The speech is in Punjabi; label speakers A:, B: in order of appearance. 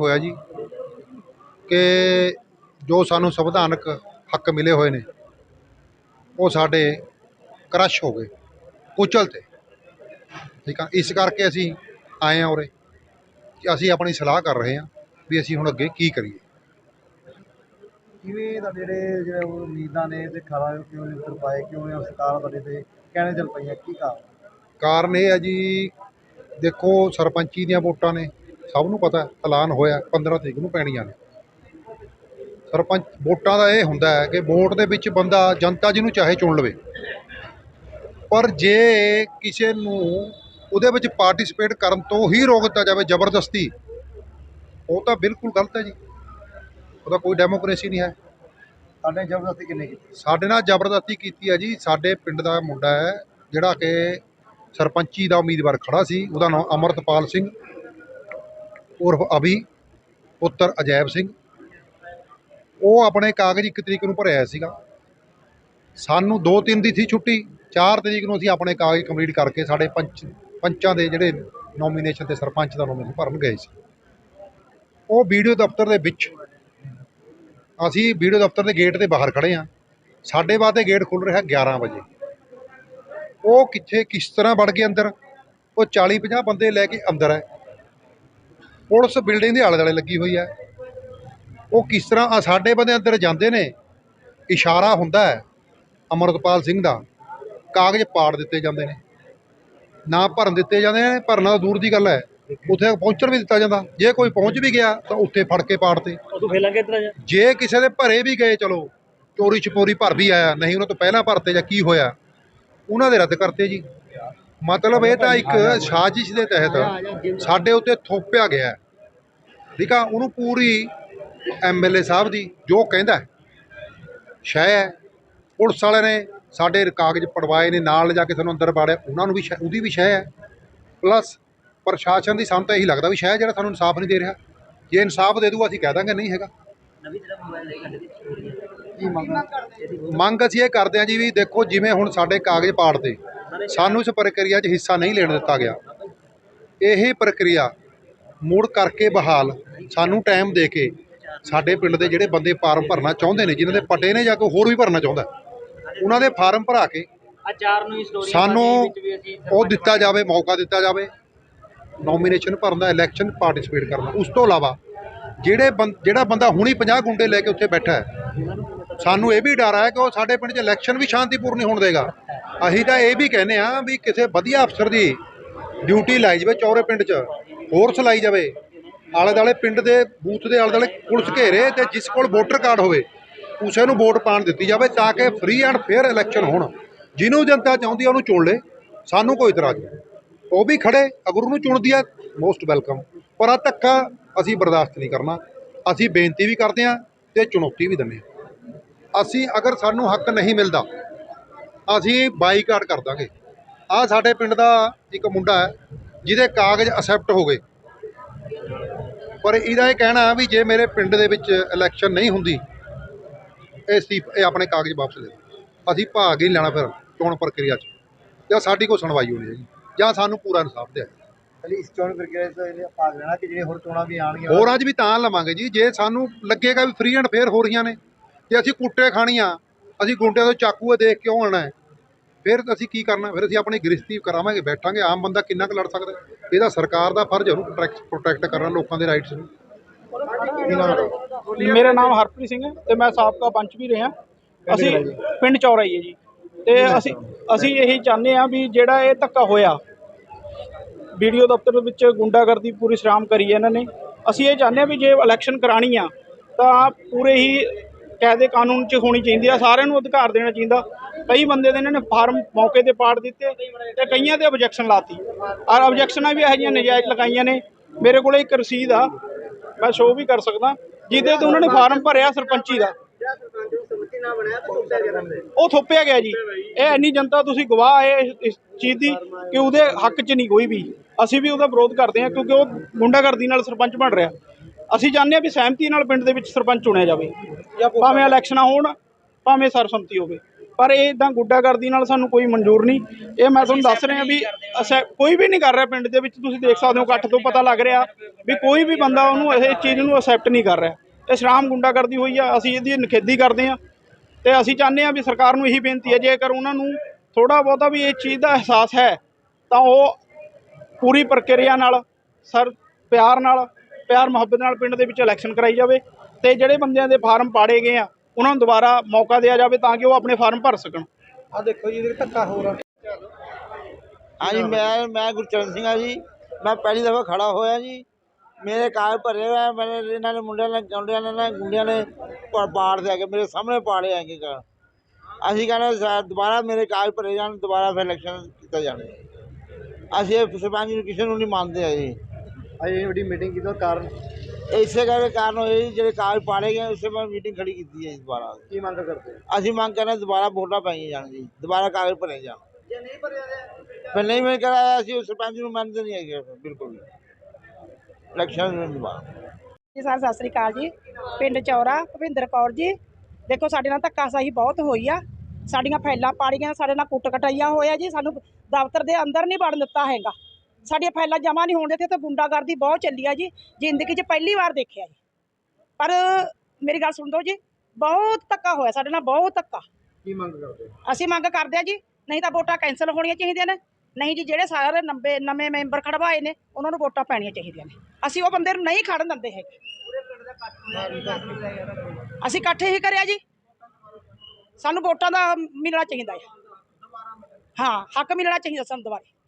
A: ਹੋਇਆ ਜੀ ਕਿ ਜੋ ਸਾਨੂੰ ਸੰਵਿਧਾਨਕ ਹੱਕ ਮਿਲੇ ਹੋਏ ਨੇ ਉਹ ਸਾਡੇ ਕ੍ਰਸ਼ ਹੋ ਗਏ ਕੁਚਲ ਤੇ। ਠੀਕ ਆ ਇਸ ਕਰਕੇ ਅਸੀਂ ਆਏ ਆ ਉਰੇ ਕਿ ਅਸੀਂ ਆਪਣੀ ਸਲਾਹ ਕਰ ਰਹੇ ਹਾਂ ਵੀ ਅਸੀਂ ਹੁਣ ਅੱਗੇ ਕੀ ਕਰੀਏ।
B: ਕਿਵੇਂ ਦਾ ਜਿਹੜੇ ਜਿਹੜੇ ਉਮੀਦਾਂ ਨੇ ਤੇ ਖਰਾ ਕਿਉਂ ਨਹੀਂ ਉਤਰ ਪਾਏ ਕਿਉਂ ਨਹੀਂ ਸਰਕਾਰ ਬਣੇ ਤੇ ਕਹਿਣੇ ਚੱਲ ਪਈਆਂ ਕੀ ਕਾਰਨ?
A: ਕਾਰਨ ਇਹ ਹੈ ਜੀ ਦੇਖੋ ਸਰਪੰਚੀ ਦੀਆਂ ਵੋਟਾਂ ਨੇ ਸਭ ਨੂੰ ਪਤਾ ਐਲਾਨ ਹੋਇਆ 15 ਤਰੀਕ ਨੂੰ ਪੈਣੀਆਂ ਨੇ। ਸਰਪੰਚ ਵੋਟਾਂ ਦਾ ਇਹ ਹੁੰਦਾ ਹੈ ਕਿ ਵੋਟ ਦੇ ਵਿੱਚ ਬੰਦਾ ਜਨਤਾ ਜਿਹਨੂੰ ਚਾਹੇ ਚੁਣ ਲਵੇ। ਪਰ ਜੇ ਕਿਸੇ ਨੂੰ ਉਹਦੇ ਵਿੱਚ ਪਾਰਟਿਸਿਪੇਟ ਕਰਨ ਤੋਂ ਹੀ ਰੋਕ ਦਿੱਤਾ ਜਾਵੇ ਜ਼ਬਰਦਸਤੀ ਉਹ ਤਾਂ ਬਿਲਕੁਲ ਗਲਤ ਹੈ ਜੀ। ਉਹਦਾ ਕੋਈ ਡੈਮੋਕ੍ਰੇਸੀ ਨਹੀਂ ਹੈ।
B: ਸਾਡੇ ਜ਼ਬਰਦਸਤੀ ਕਿੰਨੇ ਕੀਤੀ?
A: ਸਾਡੇ ਨਾਲ ਜ਼ਬਰਦਸਤੀ ਕੀਤੀ ਹੈ ਜੀ। ਸਾਡੇ ਪਿੰਡ ਦਾ ਮੁੰਡਾ ਹੈ ਜਿਹੜਾ ਕਿ ਸਰਪੰਚੀ ਦਾ ਉਮੀਦਵਾਰ ਖੜਾ ਸੀ ਉਹਦਾ ਨਾਮ ਅਮਰਤਪਾਲ ਸਿੰਘ। ਉਰਫ ਅਭੀ, ਪੁੱਤਰ ਅਜੈਬ ਸਿੰਘ। ਉਹ ਆਪਣੇ ਕਾਗਜ਼ ਇੱਕ ਤਰੀਕ ਨੂੰ ਭਰਿਆ ਸੀਗਾ। ਸਾਨੂੰ 2-3 ਦੀ ਸੀ ਛੁੱਟੀ 4 ਤਰੀਕ ਨੂੰ ਅਸੀਂ ਆਪਣੇ ਕਾਗਜ਼ ਕੰਪਲੀਟ ਕਰਕੇ ਸਾਡੇ ਪੰਚ, ਪੰਚਾਂ ਦੇ ਜਿਹੜੇ ਨੋਮੀਨੇਸ਼ਨ ਤੇ ਸਰਪੰਚ ਦਾ ਨੋਮੀਨੇਸ਼ਨ ਭਰਨ ਗਏ ਸੀ। ਉਹ ਵੀਡੀਓ ਦਫ਼ਤਰ ਦੇ ਵਿੱਚ, ਅਸੀਂ ਵੀਡੀਓ ਦਫ਼ਤਰ ਦੇ ਗੇਟ ਦੇ ਬਾਹਰ ਖੜੇ ਹਾਂ। ਸਾਡੇ ਵਾਸਤੇ ਗੇਟ ਖੁੱਲ ਰਿਹਾ 11 ਵਜੇ। ਉਹ ਕਿੱਥੇ, ਕਿਸ ਤਰ੍ਹਾਂ ਵੜ ਗਏ ਅੰਦਰ? ਉਹ 40 50 ਬੰਦੇ ਲੈ ਕੇ ਅੰਦਰ ਹੈ ਪੁਲਿਸ ਬਿਲਡਿੰਗ ਦੇ ਆਲੇ ਦੁਆਲੇ ਲੱਗੀ ਹੋਈ ਹੈ। ਉਹ ਕਿਸ ਤਰ੍ਹਾਂ ਸਾਡੇ ਬੰਦੇ ਅੰਦਰ ਜਾਂਦੇ ਨੇ ਇਸ਼ਾਰਾ ਹੁੰਦਾ ਹੈ ਅਮਰਤਪਾਲ ਸਿੰਘ ਦਾ। ਕਾਗਜ਼ ਪਾੜ ਦਿੱਤੇ ਜਾਂਦੇ ਨੇ। ਨਾ ਭਰਨ ਦਿੱਤੇ ਜਾਂਦੇ ਨੇ ਭਰਨਾ ਦੂਰ ਦੀ ਗੱਲ ਹੈ। ਉੱਥੇ ਪਹੁੰਚਣ ਵੀ ਦਿੱਤਾ ਜਾਂਦਾ। ਜੇ ਕੋਈ ਪਹੁੰਚ ਵੀ ਗਿਆ ਤਾਂ ਉੱਥੇ ਫੜ ਕੇ ਪਾੜਤੇ।
C: ਉਹ ਤੂੰ ਫੇਲਾਂ ਕਿਤਨਾ ਜਾ।
A: ਜੇ ਕਿਸੇ ਦੇ ਭਰੇ ਵੀ ਗਏ ਚਲੋ ਚੋਰੀ ਛਪੋਰੀ ਭਰ ਵੀ ਆਇਆ ਨਹੀਂ ਉਹਨਾਂ ਤੋਂ ਪਹਿਲਾਂ ਭਰਤੇ ਜਾਂ ਕੀ ਹੋਇਆ ਉਹਨਾਂ ਦੇ ਰੱਦ ਕਰਤੇ ਜੀ। ਮਤਲਬ ਇਹ ਤਾਂ ਇੱਕ ਸਾਜ਼ਿਸ਼ ਦੇ ਤਹਿਤ ਸਾਡੇ ਉੱਤੇ ਥੋਪਿਆ ਗਿਆ। ਠੀਕ ਆ ਉਹਨੂੰ ਪੂਰੀ ਐਮਐਲਏ ਸਾਹਿਬ ਦੀ ਜੋ ਕਹਿੰਦਾ ਹੈ, ਸ਼ੈ ਹੈ। ਪੁਲਿਸ ਵਾਲੇ ਨੇ ਸਾਡੇ ਕਾਗਜ਼ ਪੜਵਾਏ ਨੇ ਨਾਲ ਲਿਜਾ ਕੇ ਸਾਨੂੰ ਅੰਦਰ ਬਾੜਿਆ ਉਹਨਾਂ ਨੂੰ ਵੀ ਉਹਦੀ ਵੀ ਸ਼ੈ ਹੈ। ਪਲੱਸ ਪ੍ਰਸ਼ਾਸਨ ਦੀ ਸਾਨੂੰ ਤਾਂ ਇਹੀ ਲੱਗਦਾ ਵੀ ਸ਼ੈ ਜਿਹੜਾ ਸਾਨੂੰ ਇਨਸਾਫ ਨਹੀਂ ਦੇ ਰਿਹਾ। ਜੇ ਇਨਸਾਫ ਦੇ ਦੂਗਾ ਅਸੀਂ ਕਹਿ ਦਾਂਗੇ ਨਹੀਂ ਹੈਗਾ।
B: ਮੰਗ
A: ਅਸੀਂ ਇਹ ਕਰਦੇ ਹਾਂ ਜੀ ਵੀ ਦੇਖੋ ਜਿਵੇਂ ਹੁਣ ਸਾਡੇ ਕਾਗਜ਼ ਪਾੜਦੇ ਸਾਨੂੰ ਇਸ ਪ੍ਰਕਿਰਿਆ 'ਚ ਹਿੱਸਾ ਨਹੀਂ ਲੈਣ ਦਿੱਤਾ ਗਿਆ। ਇਹ ਪ੍ਰਕਿਰਿਆ ਮੁੜ ਕਰਕੇ ਬਹਾਲ ਸਾਨੂੰ ਟਾਈਮ ਦੇ ਕੇ ਸਾਡੇ ਪਿੰਡ ਦੇ ਜਿਹੜੇ ਬੰਦੇ ਫਾਰਮ ਭਰਨਾ ਚਾਹੁੰਦੇ ਨੇ ਜਿਨ੍ਹਾਂ ਦੇ ਪਟੇ ਨੇ ਜਾਂ ਕੋਈ ਹੋਰ ਵੀ ਭਰਨਾ ਚਾਹੁੰਦਾ ਉਹਨਾਂ ਦੇ ਫਾਰਮ ਭਰਾ ਕੇ ਸਾਨੂੰ ਉਹ ਦਿੱਤਾ ਜਾਵੇ ਮੌਕਾ ਦਿੱਤਾ ਜਾਵੇ ਨੋਮੀਨੇਸ਼ਨ ਭਰਨ ਦਾ ਇਲੈਕਸ਼ਨ ਪਾਰਟਿਸਿਪੇਟ ਕਰਨ ਉਸ ਤੋਂ ਇਲਾਵਾ ਜਿਹੜੇ ਜਿਹੜਾ ਬੰਦਾ ਹੁਣੀ 50 ਗੁੰਡੇ ਲੈ ਕੇ ਉੱਥੇ ਬੈਠਾ ਹੈ ਸਾਨੂੰ ਇਹ ਵੀ ਡਰ ਹੈ ਕਿ ਉਹ ਸਾਡੇ ਪਿੰਡ 'ਚ ਇਲੈਕਸ਼ਨ ਵੀ ਸ਼ਾਂਤੀਪੂਰਨ ਨਹੀਂ ਹੋਣ ਦੇਗਾ। ਅਸੀਂ ਤਾਂ ਇਹ ਵੀ ਕਹਿੰਦੇ ਆ ਵੀ ਕਿਸੇ ਵਧੀਆ ਅਫਸਰ ਦੀ ਡਿਊਟੀ ਲਾਈ ਜਾਵੇ ਚੌਰੇ ਪਿੰਡ 'ਚ ਫੋਰਸ ਲਾਈ ਜਾਵੇ। ਆਲੇ ਦਾਲੇ ਪਿੰਡ ਦੇ, ਬੂਥ ਦੇ ਆਲੇ ਦਾਲੇ ਪੁਲਿਸ ਘੇਰੇ ਤੇ ਜਿਸ ਕੋਲ ਵੋਟਰ ਕਾਰਡ ਹੋਵੇ, ਉਸੇ ਨੂੰ ਵੋਟ ਪਾਣ ਦਿੱਤੀ ਜਾਵੇ ਤਾਂ ਕਿ ਫ੍ਰੀ ਐਂਡ ਫੇਅਰ ਇਲੈਕਸ਼ਨ ਹੋਣ। ਜਿਹਨੂੰ ਜਨਤਾ ਚਾਹੁੰਦੀ ਆ ਉਹਨੂੰ ਚੁਣ ਲੇ, ਸਾਨੂੰ ਕੋਈ ਇਤਰਾਜ਼ ਨਹੀਂ। ਉਹ ਵੀ ਖੜੇ ਅਗਰ ਉਹਨੂੰ ਚੁਣਦੀ ਆ ਮੋਸਟ ਵੈਲਕਮ ਪਰ ਆ ਧੱਕਾ ਅਸੀਂ ਬਰਦਾਸ਼ਤ ਨਹੀਂ ਕਰਨਾ। ਅਸੀਂ ਬੇਨਤੀ ਵੀ ਕਰਦੇ ਆ ਤੇ ਚੁਣੌਤੀ ਵੀ ਦਿੰਦੇ ਆ ਅਸੀਂ ਅਗਰ ਸਾਨੂੰ ਹੱਕ ਨਹੀਂ ਮਿਲਦਾ ਅਸੀਂ ਬਾਈਕਾਟ ਕਰ ਦਾਂਗੇ। ਆ ਸਾਡੇ ਪਿੰਡ ਦਾ ਇੱਕ ਮੁੰਡਾ ਹੈ ਜਿਹਦੇ ਕਾਗਜ਼ ਅਸੈਪਟ ਹੋ ਗਏ। ਪਰ ਇਹਦਾ ਇਹ ਕਹਿਣਾ ਵੀ ਜੇ ਮੇਰੇ ਪਿੰਡ ਦੇ ਵਿੱਚ ਇਲੈਕਸ਼ਨ ਨਹੀਂ ਹੁੰਦੀ ਇਹ ਸੀ ਇਹ ਆਪਣੇ ਕਾਗਜ਼ ਵਾਪਸ ਲੈ। ਅਸੀਂ ਭਾਗ ਹੀ ਲੈਣਾ ਫਿਰ ਚੋਣ ਪ੍ਰਕਿਰਿਆ 'ਚ। ਜਾਂ ਸਾਡੀ ਕੋਈ ਸੁਣਵਾਈ ਹੋਣੀ ਚਾਹੀਦੀ ਜਾਂ ਸਾਨੂੰ ਪੂਰਾ ਇਨਸਾਫ ਦਿਆ
B: ਪਹਿਲੀ ਇਸ ਚੋਣ ਪ੍ਰਕਿਰਿਆ ਚ ਭਾਗ ਲੈਣਾ ਕਿ ਜਿਹੜੇ ਹੋਰ ਚੋਣਾਂ ਵੀ ਆਣਗੀਆਂ
A: ਹੋਰਾਂ 'ਚ ਵੀ ਤਾਂ ਲਵਾਂਗੇ ਜੀ ਜੇ ਸਾਨੂੰ ਲੱਗੇਗਾ ਵੀ ਫ੍ਰੀ ਐਂਡ ਫੇਅਰ ਹੋ ਰਹੀਆਂ ਨੇ ਜੇ ਅਸੀਂ ਕੁੱਟੇ ਖਾਣੀਆਂ, ਅਸੀਂ ਗੁੰਡਿਆਂ ਤੋਂ ਚਾਕੂ ਦੇਖ ਕਿਉਂ ਆਉਣਾ ਫਿਰ ਅਸੀਂ ਕੀ ਕਰਨਾ? ਫਿਰ ਅਸੀਂ ਆਪਣੀ ਗ੍ਰਿਸ਼ਤੀ ਕਰਾਵਾਂਗੇ, ਬੈਠਾਂਗੇ। ਆਮ ਬੰਦਾ ਕਿੰਨਾ ਕੁ ਲੜ ਸਕਦਾ? ਇਹਦਾ ਸਰਕਾਰ ਦਾ ਫਰਜ਼ ਹੈ ਉਹਨੂੰ ਪ੍ਰੋਟੈਕਟ ਕਰਨਾ ਲੋਕਾਂ ਦੇ ਰਾਈਟਸ ਨੂੰ।
D: ਮੇਰਾ ਨਾਮ ਹਰਪ੍ਰੀਤ ਸਿੰਘ ਹੈ ਤੇ ਮੈਂ ਸਾਬਕਾ ਪੰਚ ਵੀ ਰਿਹਾ। ਅਸੀਂ ਪਿੰਡ ਚੌਰਾ ਹੈ ਜੀ। ਤੇ ਅਸੀਂ ਅਸੀਂ ਇਹੀ ਚਾਹੁੰਦੇ ਆ ਵੀ ਜਿਹੜਾ ਇਹ ਧੱਕਾ ਹੋਇਆ, ਵੀਡੀਓ ਦਫ਼ਤਰ ਵਿੱਚ ਗੁੰਡਾਗਰਦੀ ਪੂਰੀ ਸ਼ਰਾਮ ਕਰੀ ਹੈ ਇਹਨਾਂ ਨੇ। ਅਸੀਂ ਇਹ ਚਾਹੁੰਦੇ ਆ ਵੀ ਜੇ ਇਲੈਕਸ਼ਨ ਕਰਾਣੀ ਆ, ਤਾਂ ਪੂਰੇ ਹੀ ਕਾਇਦੇ ਕਾਨੂੰਨ 'ਚ ਹੋਣੀ ਚਾਹੀਦੀ ਆ, ਸਾਰਿਆਂ ਨੂੰ ਅਧਿਕਾਰ ਦੇਣਾ ਚਾਹੀਦਾ। ਕਈ ਬੰਦੇ ਦੇ ਇਹਨਾਂ ਨੇ ਫਾਰਮ ਮੌਕੇ ਤੇ ਪਾੜ ਦਿੱਤੇ ਤੇ ਕਈਆਂ ਤੇ ਆਬਜੈਕਸ਼ਨ ਲਾਤੀ। ਔਰ ਆਬਜੈਕਸ਼ਨਾਂ ਵੀ ਇਹੋ ਜਿਹੀਆਂ ਨਜਾਇਜ਼ ਲਗਾਈਆਂ ਨੇ। ਮੇਰੇ ਕੋਲੇ ਇੱਕ ਰਸੀਦ ਆ, ਮੈਂ ਸ਼ੋਅ ਵੀ ਕਰ ਸਕਦਾ। ਜਿਹਦੇ ਤੇ ਉਹਨਾਂ ਨੇ ਫਾਰਮ ਭਰਿਆ ਸਰਪੰਚੀ ਦਾ। ਉਹ ਥੋਪਿਆ ਗਿਆ ਜੀ। ਇਹ ਇੰਨੀ ਜਨਤਾ ਤੁਸੀਂ ਗਵਾਹ ਹੈ ਇਸ- ਇਸ ਚੀਜ਼ ਦੀ ਕਿ ਉਹਦੇ ਹੱਕ 'ਚ ਨਹੀਂ ਕੋਈ ਵੀ। ਅਸੀਂ ਵੀ ਉਹਦਾ ਵਿਰੋਧ ਕਰਦੇ ਹਾਂ ਕਿਉਂਕਿ ਉਹ ਗੁੰਡਾਗਰਦੀ ਨਾਲ ਸਰਪੰਚ ਬਣ ਰਿਹਾ। ਅਸੀਂ ਚਾਹੁੰਦੇ ਹਾਂ ਵੀ ਸਹਿਮਤੀ ਨਾਲ ਪਿੰਡ ਦੇ ਵਿੱਚ ਸਰਪੰਚ ਚੁਣਿਆ ਜਾਵੇ। ਭਾਵੇਂ ਇਲੈਕਸ਼ਨਾਂ ਹੋਣ ਭਾਵੇਂ ਸਰਸੰਮਤੀ ਹੋਵੇ। ਪਰ ਇਹ ਇਦਾਂ ਗੁੱਡਾਗਰਦੀ ਨਾਲ ਸਾਨੂੰ ਕੋਈ ਮਨਜ਼ੂਰ ਨਹੀਂ। ਇਹ ਮੈਂ ਤੁਹਾਨੂੰ ਦੱਸ ਰਿਹਾ ਵੀ ਅਸੈ ਕੋਈ ਵੀ ਨਹੀਂ ਕਰ ਰਿਹਾ ਪਿੰਡ ਦੇ ਵਿੱਚ ਤੁਸੀਂ ਦੇਖ ਸਕਦੇ ਹੋ ਇਕੱਠ ਤੋਂ ਪਤਾ ਲੱਗ ਰਿਹਾ ਵੀ ਕੋਈ ਵੀ ਬੰਦਾ ਉਹਨੂੰ ਇਹ ਚੀਜ਼ ਨੂੰ ਅਸੈਪਟ ਨਹੀਂ ਕਰ ਰਿਹਾ। ਇਹ ਸ਼ਰਾਮ ਗੁੰਡਾਗਰਦੀ ਹੋਈ ਆ ਅਸੀਂ ਇਹਦੀ ਨਿਖੇਧੀ ਕਰਦੇ ਆ ਤੇ ਅਸੀਂ ਚਾਹੁੰਦੇ ਆ ਵੀ ਸਰਕਾਰ ਨੂੰ ਇਹੀ ਬੇਨਤੀ ਹੈ ਜੇਕਰ ਉਹਨਾਂ ਨੂੰ ਥੋੜਾ ਬਹੁਤਾ ਵੀ ਇਹ ਚੀਜ਼ ਦਾ ਅਹਿਸਾਸ ਹੈ ਤਾਂ ਉਹ ਪੂਰੀ ਪ੍ਰਕਿਰਿਆ ਨਾਲ ਸਰ ਪਿਆਰ ਨਾਲ ਪਿਆਰ ਮੁਹੱਬਤ ਨਾਲ ਪਿੰਡ ਦੇ ਵਿੱਚ ਇਲੈਕਸ਼ਨ ਕਰਾਈ ਜਾਵੇ ਤੇ ਜਿਹੜੇ ਬੰਦਿਆਂ ਦੇ ਫਾਰਮ ਪਾੜੇ ਗਏ ਆ ਉਹਨਾਂ ਨੂੰ ਦੁਬਾਰਾ ਮੌਕਾ ਦਿਆ ਜਾਵੇ ਤਾਂ ਕਿ ਉਹ ਆਪਣੇ ਫਾਰਮ ਭਰ ਸਕਣ।
B: ਆ ਦੇਖੋ ਜੀ ਇਹਦੇ ਧੱਕਾ ਹੋ ਰਿਹਾ
E: ਹਾਂਜੀ ਮੈਂ ਮੈਂ ਗੁਰਚਰਨ ਸਿੰਘ ਆ ਜੀ। ਮੈਂ ਪਹਿਲੀ ਦਫਾ ਖੜਾ ਹੋਇਆ ਜੀ। ਮੇਰੇ ਕਾਗਜ਼ ਭਰੇ ਹੋਏ ਆ ਮੇਰੇ ਇਹਨਾਂ ਨੇ ਮੁੰਡਿਆਂ ਨੇ ਗੁੰਡਿਆਂ ਨੇ ਗੁੰਡਿਆਂ ਨੇ ਪਾੜ ਦੇ ਕੇ ਮੇਰੇ ਸਾਹਮਣੇ ਪਾੜੇ ਆਗੇ ਕਰ ਅਸੀਂ ਕਹਿੰਦੇ ਦੁਬਾਰਾ ਮੇਰੇ ਕਾਗਜ਼ ਭਰੇ ਜਾਣ ਦੁਬਾਰਾ ਫਿਰ ਇਲੈਕਸ਼ਨ ਕੀਤਾ ਜਾਵੇ। ਅਸੀਂ ਇਹ ਸਰਪੰਚ ਨੂੰ ਕਿਸੇ ਨੂੰ ਨਹੀਂ ਮੰਨਦੇ ਆ ਜੀ
B: ਅੱਜ ਇਹ ਵੱਡੀ ਮੀਟਿੰਗ ਕੀਤਾ ਕਾਰਨ?
E: ਇਸੇ ਕਰਕੇ ਕਾਰਨ ਹੋਏ ਜੀ, ਜਿਹੜੇ ਕਾਗਜ਼ ਪਾੜੇ ਗਏ ਉਸੇ ਮੈਂ ਮੀਟਿੰਗ ਖੜੀ ਕੀਤੀ ਹੈ ਜੀ ਦੁਬਾਰਾ।
B: ਕੀ ਮੰਗ ਕਰਦੇ
E: ਅਸੀਂ ਮੰਗ ਕਰਨਾ ਦੁਬਾਰਾ ਵੋਟਾਂ ਪਾਈਆਂ ਜਾਣ ਜੀ ਦੁਬਾਰਾ ਕਾਗਜ਼ ਭਰੇ ਜਾਣ।
B: ਜੇ ਨਹੀਂ ਭਰਿਆ ਰਿਹਾ
E: ਫਿਰ ਨਹੀਂ ਮੈਂ ਕਰਾਇਆ ਅਸੀਂ ਉਸ ਸਰਪੰਚ ਨੂੰ ਮੰਨਦੇ ਨਹੀਂ ਹੈਗੇ ਫਿਰ, ਬਿਲਕੁਲ ਵੀ। ਇਲੈਕਸ਼ਨ ਨੂੰ ਦੁਬਾਰਾ।
F: ਜੀ ਸਰ ਸਤਿ ਸ੍ਰੀ ਅਕਾਲ ਜੀ। ਪਿੰਡ ਚੌਰਾ ਭੁਪਿੰਦਰ ਕੌਰ ਜੀ। ਦੇਖੋ ਸਾਡੇ ਨਾਲ ਧੱਕਾਸ਼ਾਹੀ ਬਹੁਤ ਹੋਈ ਆ। ਸਾਡੀਆਂ ਫਾਈਲਾਂ ਪਾੜੀਆਂ ਸਾਡੇ ਨਾਲ ਕੁੱਟ ਕਟਾਈਆ ਹੋਇਆ ਜੀ। ਸਾਨੂੰ ਦਫ਼ਤਰ ਦੇ ਅੰਦਰ ਨਹੀਂ ਵੜਨ ਦਿੱਤਾ ਹੈਗਾ। ਸਾਡੀਆਂ ਫਾਈਲਾਂ ਜਮ੍ਹਾਂ ਨਹੀਂ ਹੋਣ ਦਿੱਤੇ ਤੇ ਗੁੰਡਾਗਰਦੀ ਬਹੁਤ ਚੱਲੀ ਆ ਜੀ ਜ਼ਿੰਦਗੀ 'ਚ ਪਹਿਲੀ ਵਾਰ ਦੇਖਿਆ ਜੀ। ਪਰ ਮੇਰੀ ਗੱਲ ਸੁਣ ਦਿਓ ਜੀ ਬਹੁਤ ਧੱਕਾ ਹੋਇਆ ਸਾਡੇ ਨਾਲ ਬਹੁਤ ਧੱਕਾ।
B: ਕੀ ਮੰਗ ਕਰਦੇ
F: ਅਸੀਂ ਮੰਗ ਕਰਦੇ ਆ ਜੀ ਨਹੀਂ ਤਾਂ ਵੋਟਾਂ ਕੈਂਸਲ ਹੋਣੀਆਂ ਚਾਹੀਦੀਆਂ ਨੇ ਨਹੀਂ ਜੀ ਜਿਹੜੇ ਸਾਰੇ ਨੰਬੇ ਨਵੇਂ ਮੈਂਬਰ ਖੜਵਾਏ ਨੇ ਉਹਨਾਂ ਨੂੰ ਵੋਟਾਂ ਪੈਣੀਆਂ ਚਾਹੀਦੀਆਂ ਨੇ। ਅਸੀਂ ਉਹ ਬੰਦੇ ਨੂੰ ਨਹੀਂ ਖੜਨ ਦਿੰਦੇ ਹੈਗੇ। ਅਸੀਂ ਇਕੱਠੇ ਹੀ ਕਰਿਆ ਜੀ। ਸਾਨੂੰ ਵੋਟਾਂ ਦਾ ਮਿਲਣਾ ਚਾਹੀਦਾ ਹੈ। ਹਾਂ ਹੱਕ ਮਿਲਣਾ ਚਾਹੀਦਾ ਸਾਨੂੰ ਦੁਬਾਰੇ।